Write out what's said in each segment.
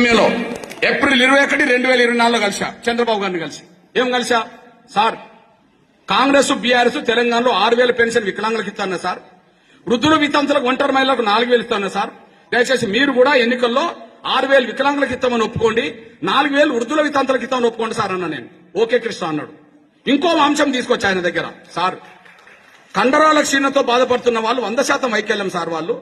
సమయంలో ఏప్రిల్ ఇరవై ఒకటి రెండు వేల ఇరవై నాలుగులో కలిసా? చంద్రబాబు గారిని కలిసి. ఏం కలిసా? సార్ కాంగ్రెస్ బీఆర్ఎస్ తెలంగాణలో ఆరు వేల పెన్షన్ వికలాంగులకు ఇస్తాను సార్. వృద్ధుల వితంతులకు ఒంటరి మహిళలకు నాలుగు వేలు ఇస్తాను సార్. దయచేసి మీరు కూడా ఎన్నికల్లో ఆరు వేలు వికలాంగులకు ఇస్తామని ఒప్పుకోండి. నాలుగు వేలు వృద్ధుల వితంతులకు ఇస్తామని ఒప్పుకోండి సార్ అన్న నేను. ఓకే కృష్ణ అన్నాడు. ఇంకో అంశం తీసుకొచ్చి ఆయన దగ్గర. సార్ కండరాల క్షీణతో బాధపడుతున్న వాళ్ళు వంద శాతం వైకల్యం సార్ వాళ్ళు.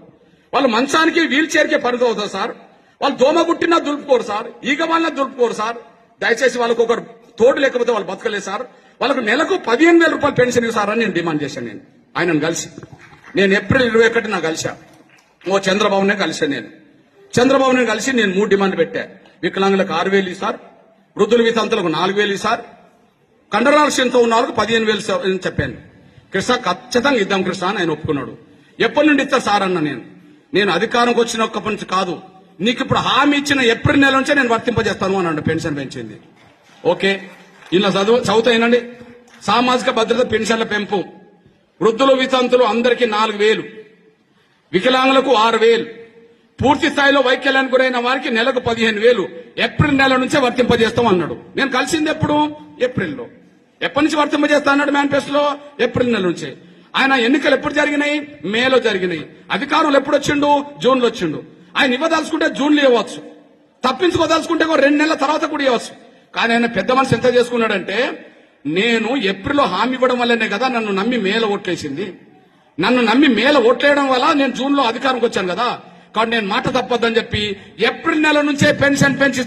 వాళ్ళు మంచానికి వీల్ చైర్కే పరిధి అవుతారు సార్. వాళ్ళు దోమ గుట్టినా దులుపుకోరు సార్ ఈగ వాళ్ళని దులుపుకోరు సార్. దయచేసి వాళ్ళకు ఒకరు తోడు లేకపోతే వాళ్ళు బతకలేదు సార్. వాళ్ళకు నెలకు పదిహేను వేల రూపాయలు పెన్షన్ సార్ అని నేను డిమాండ్ చేశాను నేను. ఆయనను కలిసి. నేను ఏప్రిల్ ఇరవై ఒకటి నా కలిసా ఓ చంద్రబాబునే కలిసా నేను. చంద్రబాబుని కలిసి నేను మూడు డిమాండ్ పెట్టా. వికలాంగులకు ఆరు వేలు సార్. వృద్ధుల వితంతులకు నాలుగు వేలు సార్. కండరాల క్షీణతో ఉన్న వాళ్ళకు పదిహేను వేలు అని చెప్పాను. కృష్ణ ఖచ్చితంగా ఇద్దాం కృష్ణ అని ఆయన ఒప్పుకున్నాడు. ఎప్పటి నుండి ఇస్తా సార్ అన్న నేను. నేను అధికారంకి వచ్చిన ఒక్కప్పటి నుంచి కాదు. నీకు ఇప్పుడు హామీ ఇచ్చిన ఏప్రిల్ నెల నుంచే నేను వర్తింపజేస్తాను అన్నాడు పెన్షన్ పెంచింది. ఓకే. ఇలా చదువు చదువుతాయినండి సామాజిక భద్రత పెన్షన్ల పెంపు. వృద్ధులు వితంతులు అందరికీ నాలుగు వేలు. వికలాంగులకు ఆరు వేలు. పూర్తి స్థాయిలో వైకల్యానికి గురైన వారికి నెలకు పదిహేను వేలు. ఏప్రిల్ నెల నుంచే వర్తింపజేస్తాం అన్నాడు. నేను కలిసింది ఎప్పుడు? ఏప్రిల్లో. ఎప్పటి నుంచి వర్తింపజేస్తా అన్నాడు మేనిఫెస్టోలో ఏప్రిల్ నెల నుంచే. ఆయన ఎన్నికలు ఎప్పుడు జరిగినాయి? మేలో జరిగినాయి. అధికారులు ఎప్పుడు వచ్చిండు? జూన్లో వచ్చిండు. ఆయన ఇవ్వదలుచుకుంటే జూన్లో ఇవ్వచ్చు. తప్పించుకోదలుచుకుంటే రెండు నెలల తర్వాత కూడా ఇవ్వచ్చు. కానీ ఆయన పెద్ద మనిషి ఎంత చేసుకున్నాడంటే నేను ఏప్రిల్లో హామీ ఇవ్వడం వల్లనే కదా నన్ను నమ్మి మేల ఓట్లేసింది. నన్ను నమ్మి మేల ఓట్లేయడం వల్ల నేను జూన్లో అధికారంకి వచ్చాను కదా. కాబట్టి నేను మాట తప్పొద్దని చెప్పి ఏప్రిల్ నెల నుంచే పెన్షన్ పెంచిస్తాను